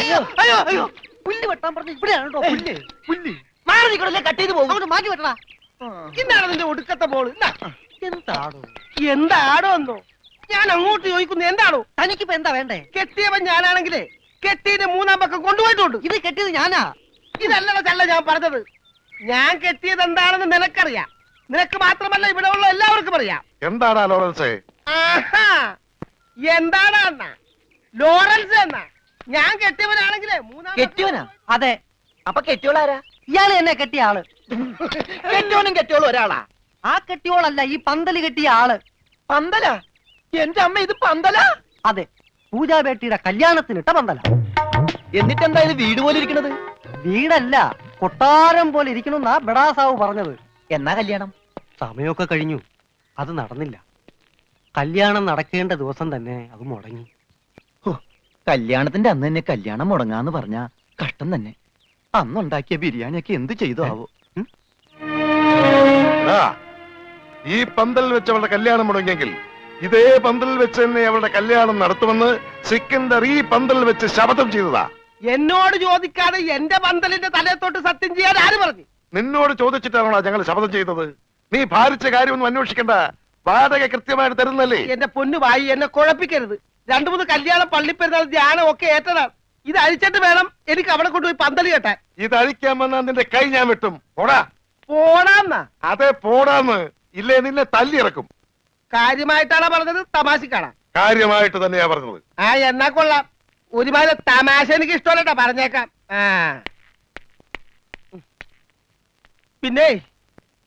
അയ്യോ അയ്യോ അയ്യോ. പുല്ല് വെട്ടാൻ പറഞ്ഞു ഇവിടെയാണ് കേട്ടോ പുല്ല്. പുല്ല്. മാറി നിൽക്കണല്ലേ കട്ട് ചെയ്ത് പോകും. അങ്ങോട്ട് മാറ്റി വെട്ടടാ ഇന്നാണ് നിന്റെ ഒടുക്കത്തെ ബോൾ ഇന്നാ. എന്താണോ എന്താടോ? എന്തോ? ഞാൻ അങ്ങോട്ട് ചോദിക്കുന്നു എന്താണോ തനിക്കിപ്പോ എന്താ വേണ്ടേ? കെട്ടിയവൻ ഞാനാണെങ്കിലേ കെട്ടിയുടെ മൂന്നാം പക്കം കൊണ്ടുപോയിട്ടുണ്ട്. ഇത് കെട്ടിയത് ഞാനാ? ഇതല്ലല്ല ഞാൻ പറഞ്ഞത്. ഞാൻ കെട്ടിയത് എന്താണെന്ന് നിനക്കറിയാം. നിനക്ക് മാത്രമല്ല ഇവിടെ ഉള്ള എല്ലാവർക്കും അറിയാം. എന്താടാ ലോറൻസ്? ആഹാ. എന്താണ് അണ്ണ? ലോറൻസ് എന്ന ഞാൻ കെട്ടിയവനാണെങ്കിലേ മൂന്നാം കെട്ടിയവനാ? അതെ. അപ്പൊ കെട്ടിയോളാരാ? ഇയാൾ എന്നെ കെട്ടിയ ആൾ. കെട്ടിയോനും കെട്ടിയോളും ഒരാളാ? ആ കെട്ടിയോളല്ല ഈ പന്തൽ കെട്ടിയ ആൾ. പന്തല? എന്റെ അമ്മ ഇത് പന്തല? അതെ. പൂജാബേട്ടിയുടെ കല്യാണത്തിനിട്ട പന്തല. എന്നിട്ട് എന്താ ഇത് വീട് പോലെ ഇരിക്കണത്? വീടല്ല കൊട്ടാരം പോലെ ഇരിക്കണമെന്നാ ബഡാസാവ് പറഞ്ഞത്. എന്നാ കല്യാണം? സമയമൊക്കെ കഴിഞ്ഞു. അത് നടന്നില്ല. കല്യാണം നടക്കേണ്ട ദിവസം തന്നെ അത് മുടങ്ങി. കല്യാണത്തിന്റെ അന്ന് തന്നെ കല്യാണം മുടങ്ങാന്ന് പറഞ്ഞ കഷ്ടം തന്നെ. അന്നുണ്ടാക്കിയ ബിരിയാണിയൊക്കെ എന്ത് ചെയ്തു ആവോ? ഈ പന്തൽ വെച്ച് അവളുടെ കല്യാണം മുടങ്ങിയെങ്കിൽ ഇതേ പന്തൽ വെച്ച് തന്നെ അവളുടെ കല്യാണം നടത്തുമെന്ന് സിക്കന്ദർ ഈ പന്തൽ വെച്ച് ശപഥം ചെയ്തതാ. എന്നോട് ചോദിക്കാതെ എന്റെ പന്തലിന്റെ തലയത്തോട്ട് സത്യം ചെയ്യാൻ ആര് പറഞ്ഞു? നിന്നോട് ചോദിച്ചിട്ടാണോ ഞങ്ങൾ ശപഥം ചെയ്തത്? നീ ഭാരിച്ച കാര്യമൊന്നും അന്വേഷിക്കണ്ട. വാടക കൃത്യമായിട്ട് തരുന്നല്ലേ? എന്റെ പൊന്നു വായി എന്നെ കുഴപ്പിക്കരുത്. രണ്ടു മൂന്ന് കല്യാണം പള്ളിപ്പെരുന്നാൾ ധ്യാനം ഒക്കെ ഏറ്റതാണ്. ഇത് അഴിച്ചിട്ട് വേണം എനിക്ക് അവിടെ കൊണ്ടുപോയി പന്തലി കെട്ടാൻ. ഇത് അഴിക്കാൻ വന്നാ നിന്റെ കൈ ഞാൻ വെട്ടും. പോടാ. പോടാന്ന? അതെ പോടാന്ന്. ഇല്ലേ നിന്നെ തല്ലിയിറക്കും കാര്യമായിട്ടാണോ പറഞ്ഞത്? തമാശക്കാണാ കാര്യമായിട്ട് തന്നെയാ പറഞ്ഞത്. ആ എന്നാ കൊള്ളാം. ഒരുമാതിരി തമാശ എനിക്ക് ഇഷ്ടമല്ലട്ടാ പറഞ്ഞേക്കാം. ആ. പിന്നെ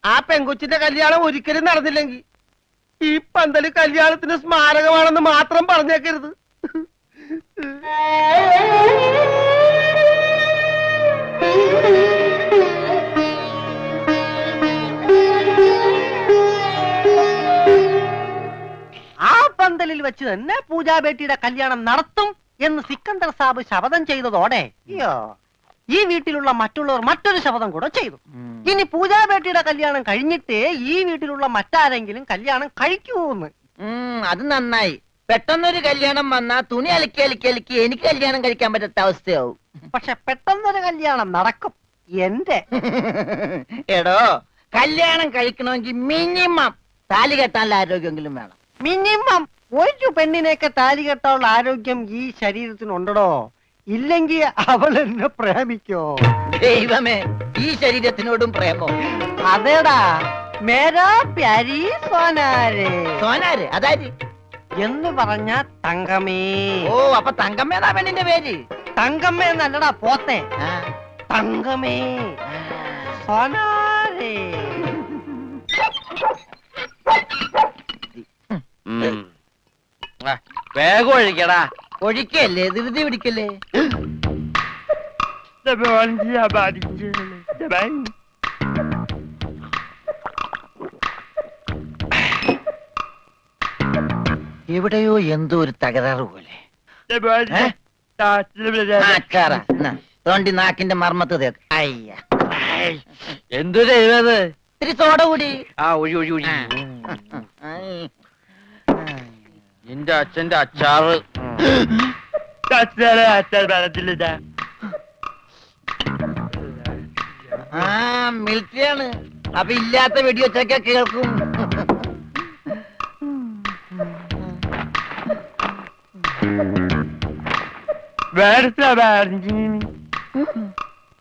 ആ പെങ്കുച്ചിന്റെ കല്യാണം ഒരിക്കലും നടന്നില്ലെങ്കിൽ ഈ പന്തൽ കല്യാണത്തിന് സ്മാരകമാണെന്ന് മാത്രം പറഞ്ഞേക്കരുത്. ആ പന്തലിൽ വെച്ച് തന്നെ പൂജാബേട്ടിയുടെ കല്യാണം നടത്തും എന്ന് സിക്കന്ദർ സാബ് ശപഥം ചെയ്തതോടെ. അയ്യോ. ഈ വീട്ടിലുള്ള മറ്റുള്ളവർ മറ്റൊരു ശപഥം കൂടെ ചെയ്തു. ഇനി പൂജാബേട്ടിയുടെ കല്യാണം കഴിഞ്ഞിട്ടേ ഈ വീട്ടിലുള്ള മറ്റാരെങ്കിലും കല്യാണം കഴിക്കൂന്ന്. അത് നന്നായി. പെട്ടെന്നൊരു കല്യാണം വന്നാ തുണി അലക്കി അലക്കി അലക്കി എനിക്ക് കല്യാണം കഴിക്കാൻ പറ്റാത്ത അവസ്ഥയാവും. പക്ഷെ പെട്ടെന്നൊരു കല്യാണം നടക്കും. എന്റെ. എടോ കല്യാണം കഴിക്കണമെങ്കിൽ മിനിമം താലി കെട്ടാനുള്ള ആരോഗ്യമെങ്കിലും വേണം. മിനിമം ഒരു പെണ്ണിനെയൊക്കെ താലി കെട്ടാനുള്ള ആരോഗ്യം ഈ ശരീരത്തിനുണ്ടോ ഇല്ലെങ്കിൽ അവൾ എന്നെ പ്രേമിക്കോ? ദൈവമേ ഈ ശരീരത്തിനോടും പ്രേമോ? അതേടാ മേരാ പ്യാരി സോനാരെ. സോനാര് അതായത് എന്ന് പറഞ്ഞ തങ്കമേ ഓ അപ്പൊ തങ്കമ്മേതാ പെണ്ണിന്റെ പേര്? തങ്കമ്മ എന്നല്ലടാ പോത്തെ. ആ, തങ്കമേ ആ. സോനാരെ. വേഗം ഒഴിക്കടാ. ഒഴിക്കല്ലേ? ധൃതി പിടിക്കല്ലേ? എവിടെയോ എന്തോ ഒരു തകരാറ് പോലെ. ഏ? എന്നാ, തോണ്ടി നാക്കിന്റെ മർമ്മത്ത് തേക്ക് അയ്യ. എന്തു ചെയ്തത്? ഇത്തിരി സോഡ കൂടി. ആ ഒഴി ഒഴി ഒഴി. ആ. ഐ. നിന്റെ അച്ഛന്റെ അച്ചാറ്. ആ മിലിറ്ററിയാണ്. അപ്പൊ ഇല്ലാത്ത വെടിവെച്ചൊക്കെ കേൾക്കും.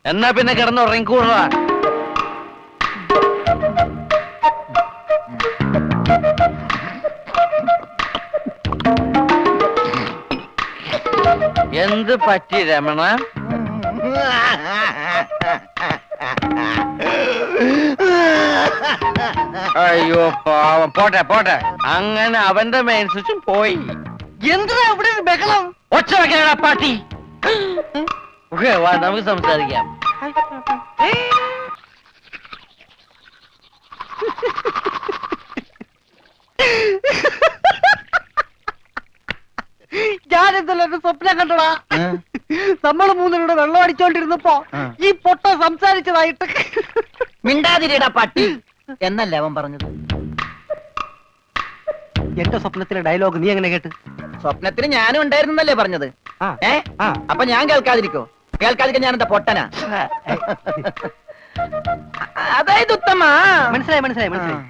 എന്നാ പിന്നെ കിടന്ന് ഉറങ്ങിക്കൂടാ എന്ത് പറ്റി രമണ? അയ്യോ പാവം. പോട്ടെ പോട്ടെ. അങ്ങനെ അവന്റെ മെയിൻ സ്വിച്ചും പോയി. എന്താ ഇവിടെ ഒരു ബഹളം? ഒച്ച വെക്കണ പാട്ടി. ഓക്കെ വാ നമുക്ക് സംസാരിക്കാം. ഞാൻ ഇന്നലെ ഒരു സ്വപ്നം കണ്ടടാ? നമ്മൾ മൂന്നിലൂടെ വെള്ളം അടിച്ചോണ്ടിരുന്നപ്പോ. ഈ പൊട്ട സംസാരിച്ചതായിട്ട് മിണ്ടാതിരിടാ പട്ടി. എന്നല്ലേ അവൻ പറഞ്ഞത്? എന്റെ സ്വപ്നത്തിലെ ഡയലോഗ് നീ എങ്ങനെ കേട്ട്? സ്വപ്നത്തിന് ഞാനും ഉണ്ടായിരുന്നല്ലേ പറഞ്ഞത്. ആ. ഏ? അപ്പൊ ഞാൻ കേൾക്കാതിരിക്കോ? കേൾക്കാതിരിക്കാൻ ഞാൻ എന്താ പൊട്ടനാ അതായത് ഉത്തമ. മനസ്സിലായി മനസ്സിലായി മനസ്സിലായി.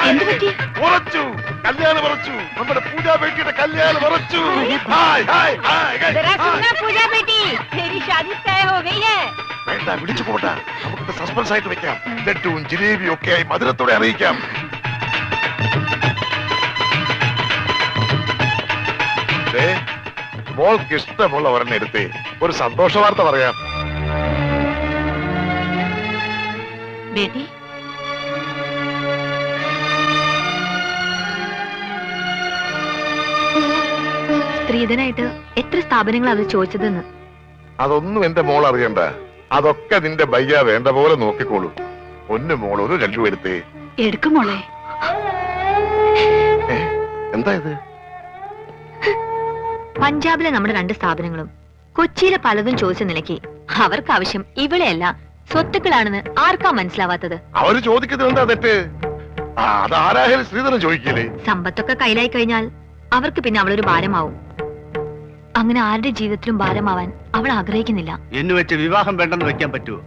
Hi, hi. ഉറച്ചു കല്യാണം ഉറച്ചു നമ്മുടെ പൂജാ ബേട്ടിയുടെ കല്യാണം ഉറച്ചു hi, hi, hi, hi, hi. Pooja बेटी तेरी शादी तय हो गई है വേണ്ട വിളിച്ചു പോട്ട നമുക്കിത് സസ്പെൻസ് ആയിട്ട് വെക്കാം ലഡുവും ജിലേബിയും ഒക്കെ ആയി മധുരത്തോടെ അറിയിക്കാം ദേ, മോൾക്ക് ഇഷ്ടമുള്ള ഒരെണ്ണം എടുത്തേ ഒരു സന്തോഷ വാർത്ത പറയാം बेटी സ്ത്രീധനായിട്ട് എത്ര സ്ഥാപനങ്ങൾ അത് ചോദിച്ചതെന്ന്? അതൊന്നും എന്റെ മോൾ അറിയണ്ട. അതൊക്കെ നിന്റെ ബയ്യ വേണ്ട പോലെ നോക്കിക്കോളൂ. ഒന്ന് മോൾ ഒരു രണ്ടു എടുത്തേ. എടുക്കും മോളെ. എന്താ ഇത്? പഞ്ചാബിലെ നമ്മുടെ രണ്ട് സ്ഥാപനങ്ങളും കൊച്ചിയിലെ പലതും ചോദിച്ച നിലയ്ക്ക് അവർക്ക് ആവശ്യം ഇവിടെയല്ല സ്വത്തുക്കളാണെന്ന് ആർക്കാ മനസ്സിലാവാത്തത്? അവർ ചോദിക്കുന്നത് എന്താ തെറ്റ്? ആ അതാരായാലും ശ്രീധരൻ ചോദിക്കില്ലേ? സമ്പത്തൊക്കെ കയ്യിലായി കഴിഞ്ഞാൽ അവർക്ക് പിന്നെ അവളൊരു ഭാരമാവും. അങ്ങനെ ആരുടെ ജീവിതത്തിലും ഭാരമാവാൻ അവൾ ആഗ്രഹിക്കുന്നില്ല. എന്ന് വെച്ച് വിവാഹം വേണ്ടെന്ന് വെക്കാൻ പറ്റുമോ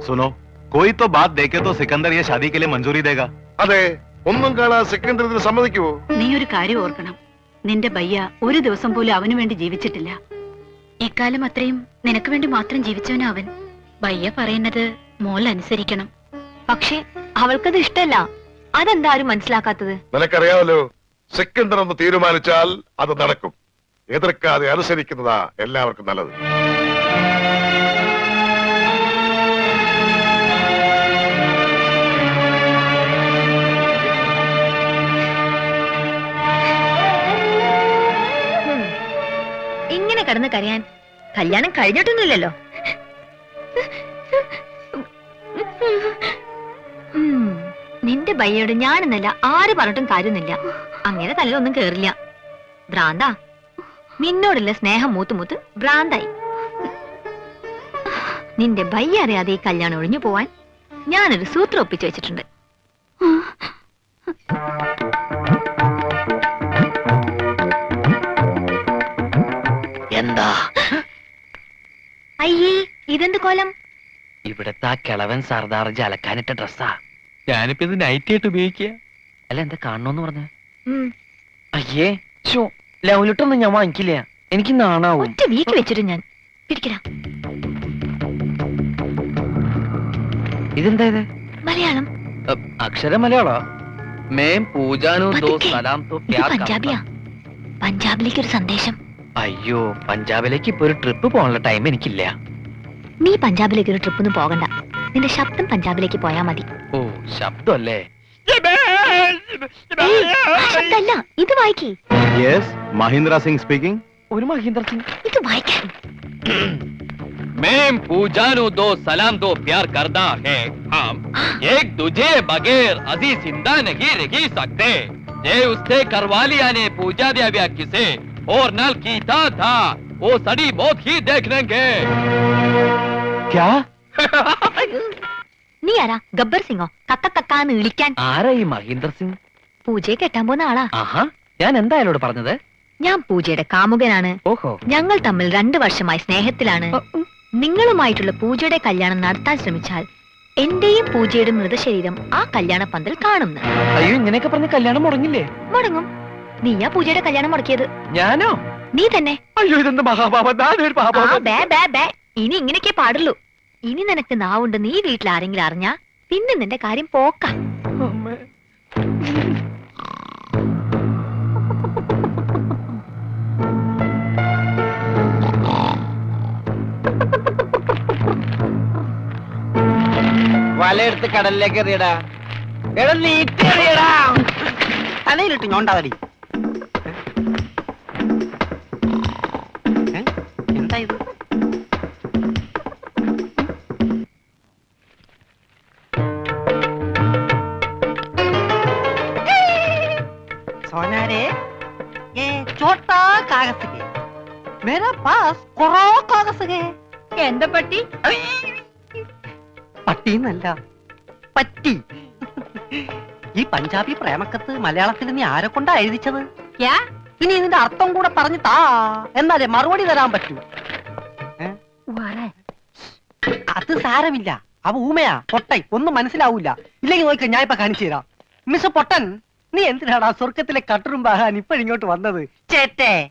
സുനോ കോയിത്തോ ബാത് ദേക്കത്തോ തോ സിക്കന്ദർ യെ ഷാദി മഞ്ജൂരി ദേഗാ. അതെ ഒന്നും കാണാ സിക്കന്ദർ സമ്മതിക്കുമോ നീ ഒരു കാര്യം ഓർക്കണം. നിന്റെ ബയ്യ ഒരു ദിവസം പോലും അവനു വേണ്ടി ജീവിച്ചിട്ടില്ല. എക്കാലം അത്രയും നിനക്ക് വേണ്ടി മാത്രം ജീവിച്ചവനാ അവൻ. ബയ്യ പറയുന്നത് മോൾ അനുസരിക്കണം. പക്ഷേ അവൾക്കത് ഇഷ്ടല്ല. അതെന്താ ആരും മനസ്സിലാക്കാത്തത്? നിനക്കറിയാമല്ലോ സിക്കന്ദർ എന്ന് തീരുമാനിച്ചാൽ അത് നടക്കും. എതിർക്കാതെ അനുസരിക്കുന്നതാ എല്ലാവർക്കും നല്ലത്. ഇങ്ങനെ കിടന്ന് കരയാൻ കല്യാണം കഴിഞ്ഞിട്ടൊന്നുമില്ലല്ലോ. നിന്റെ ബയ്യോട് ഞാനെന്നല്ല ആര് പറഞ്ഞിട്ടും കാര്യമൊന്നുമില്ല. അങ്ങനെ തലയിലൊന്നും കേറില്ല. ഭ്രാന്താ. നിന്നോടുള്ള സ്നേഹം മൂത്ത് മൂത്ത് ഭ്രാന്തായി. നിന്റെ ബയ്യ അറിയാതെ ഈ കല്യാണം ഒഴിഞ്ഞു പോവാൻ ഞാനൊരു സൂത്രം ഒപ്പിച്ചു വെച്ചിട്ടുണ്ട്. എന്താ? അയ്യേ ഇതെന്ത് കോലം? ഇവിടത്തെ ആ കിളവൻ സർദാർ അലക്കാനിട്ട ഡ്രസ്സാ. ഞാനിപ്പോ ഇത് നൈറ്റ് ആയിട്ട് ഉപയോഗിക്കുക. അല്ല എന്താ കാണണോന്ന് പറഞ്ഞ. അയ്യേ ഷോ ലൗലിട്ടൊന്നും ഞാൻ വാങ്ങിക്കില്ല. എനിക്ക് നാണാവും. ഒറ്റ വെച്ചിട്ട് ഞാൻ പിടിക്കടാ. ഇതെന്താ ഇത്? മലയാളം. അക്ഷര മലയാളോ? മേം പൂജാനു ദോ പതുക്കെ. സലാം തോ ഇത് പ്യാർ പഞ്ചാബിയാ. പഞ്ചാബിലേക്ക് ഒരു സന്ദേശം. അയ്യോ പഞ്ചാബിലേക്ക് ഇപ്പൊ ഒരു ട്രിപ്പ് പോകാനുള്ള ടൈം എനിക്കില്ല. നീ പഞ്ചാബിലേക്ക് ഒരു ട്രിപ്പൊന്നും പോകണ്ട. നിന്റെ ശബ്ദം പഞ്ചാബിലേക്ക് പോയാ മതി. ഓ ശബ്ദമല്ലേ ഏയ്, ആ ശബ്ദമല്ല ഇത് വായിക്കേ. यस महिंद्रा सिंह स्पीकिंग ഒരു മഹീന്ദ്ര സിംഗ് ഇത് വായിക്കാൻ मैं पूजानु दो सलाम दो प्यार करना है हम एक दूजे बगैर अजी जिंदा नहीं रह सकते जे उससे करवालिया ने पूजा दिया व्या किसे और नल कीता था वो सड़ी मौत ही देख लेंगे ക്യാ നീ ആരാ ഗബ്ബർ സിംഗോ കക്ക കക്കാന്ന് വിളിക്കാൻ ആരാ ഈ മഹീന്ദ്ര സിംഗ് പൂജയെ കെട്ടാൻ പോകുന്ന ആളാ ആഹാ ഞാൻ എന്താ പറഞ്ഞത്? ഞാൻ പൂജയുടെ കാമുകനാണ്. ഓഹോ. ഞങ്ങൾ തമ്മിൽ രണ്ടു വർഷമായി സ്നേഹത്തിലാണ്. നിങ്ങളുമായിട്ടുള്ള പൂജയുടെ കല്യാണം നടത്താൻ ശ്രമിച്ചാൽ എന്റെയും പൂജയുടെ മൃതശരീരം ആ കല്യാണ പന്തൽ കാണുന്നു. അയ്യോ ഇങ്ങനെയൊക്കെ പറഞ്ഞ കല്യാണം മുടങ്ങില്ലേ? മുടങ്ങും. നീയാ പൂജയുടെ കല്യാണം മുടക്കിയത്. ഞാനോ? നീ തന്നെ. അയ്യോ ഇതെന്ത് മഹാപാപം? ഇനി ഇങ്ങനെയൊക്കെ പാടുള്ളൂ. ഇനി നിനക്ക് നാവുണ്ട് നീ വീട്ടിൽ ആരെങ്കിലും അറിഞ്ഞാ പിന്നെ നിന്റെ കാര്യം പോക്ക. വലയെടുത്ത് കടലിലേക്ക് എറിയടാ. എടാ നീട്ടി എറിയടാ. തലയിലിട്ട് ഞോണ്ടാതടി? എന്താ ഇത്? छोटा कागज के मेरा पास കൊറോ कागज के എന്താ പറ്റി പട്ടിന്നല്ല. പറ്റി. ഈ പഞ്ചാബി പ്രേമക്കത്ത് മലയാളത്തിൽ നീ ആരെ കൊണ്ടാ എഴുതിച്ചത്? ഇനി ഇതിന്റെ അർത്ഥം കൂടെ പറഞ്ഞു താ. എന്നാലേ മറുപടി തരാൻ പറ്റൂ? അത് സാരമില്ല. അവ ഊമയാ പൊട്ടൻ. ഒന്നും മനസ്സിലാവൂല. ഇല്ലെങ്കിൽ നോക്ക ഞാൻ ഇപ്പൊ കാണിച്ചു തരാം. മിസ് പൊട്ടൻ നീ എന്തിനാടാ സ്വർഗത്തിലെ കട്ടറും പാകാൻ ഇപ്പോഴിങ്ങോട്ട് വന്നത്? ചേട്ടേ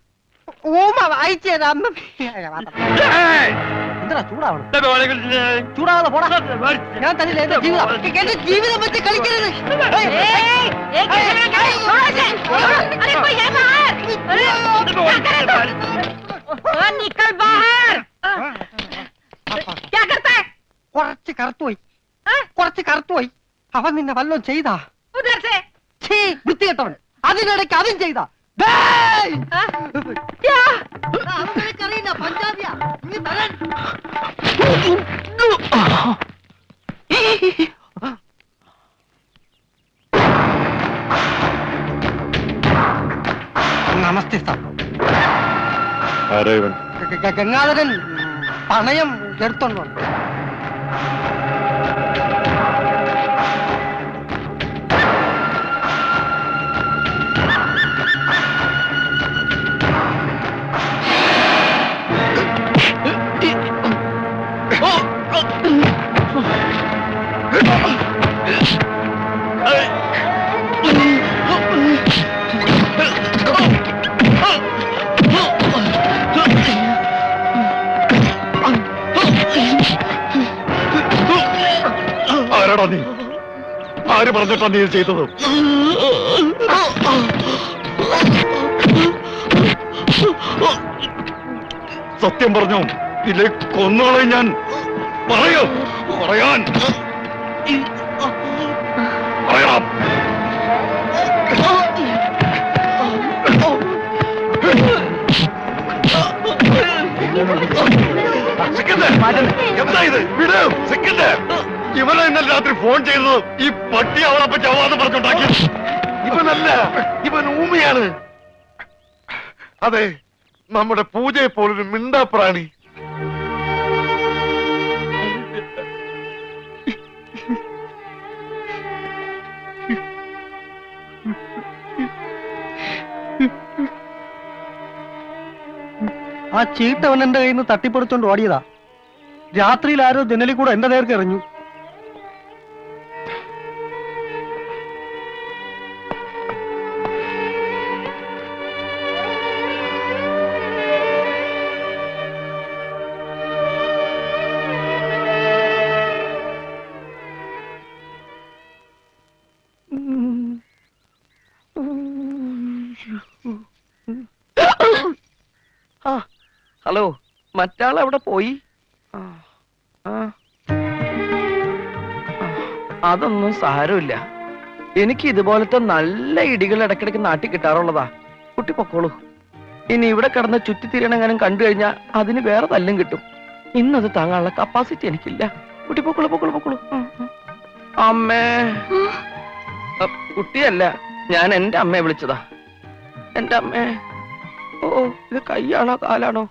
ഊമ വായിച്ചു തരാം എന്താ ചൂടാവണം ചൂടാവാതെ പോടാ ഞാൻ തന്നില്ല എന്റെ ജീവിതം എന്റെ ജീവിതം വെച്ച് കളിക്കരുത് കുറച്ച് കറുത്തുപോയി കുറച്ച് കറുത്തുപോയി അവൻ നിന്നെ വല്ലതും ചെയ്താ വൃത്തികെട്ടവൻ അതിനിടയ്ക്ക് അതും ചെയ്താ നമസ്തേ സാർ. ഗംഗാധരൻ പണയം എടുത്തോണ്ടോ ആരാടാ നീ? ആര് പറഞ്ഞിട്ടാ നീ ചെയ്തത്? സത്യം പറഞ്ഞു ഇല്ലേ കൊന്നുകളെ ഞാൻ പറയോ പറയാൻ. പറയാം. എന്താ ഇത്? വിടും സെക്കൻഡ് ഇവനെ ഇന്നലെ രാത്രി ഫോൺ ചെയ്തത് ഈ പട്ടി അവളപ്പ ചവാന്ന് പറഞ്ഞുണ്ടാക്കി. ഇവനല്ല ഇവൻ ഊമയാണ്. അതെ നമ്മുടെ പൂജയെ പോലൊരു മിണ്ടാപ്രാണി. ആ ചീട്ടവൻ എന്റെ കയ്യിൽ നിന്ന് തട്ടിപ്പറിച്ചോണ്ട് ഓടിയതാ. രാത്രിയിൽ ആരോ ജനലിൽ കൂടെ എന്റെ നേർക്ക് എറിഞ്ഞു. എവിടെ പോയി. അതൊന്നും സാരമില്ല. എനിക്ക് ഇതുപോലത്തെ നല്ല ഇടികൾ ഇടയ്ക്കിടയ്ക്ക് നാട്ടി കിട്ടാറുള്ളതാ. കുട്ടി പൊക്കോളൂ. ഇനി ഇവിടെ കിടന്ന് ചുറ്റിത്തിരിയണെങ്ങാനും കണ്ടു കഴിഞ്ഞാൽ അതിന് വേറെ തല്ലും കിട്ടും. ഇന്നത് താങ്ങാനുള്ള കപ്പാസിറ്റി എനിക്കില്ല. കുട്ടി പൊക്കോളൂ പൊക്കോളൂ പൊക്കോളൂ. അമ്മേ. കുട്ടിയല്ല. ഞാൻ എന്റെ അമ്മയെ വിളിച്ചതാ. എന്റെ അമ്മേ. ഓ ഇത് കൈയാണോ കാലാണോ?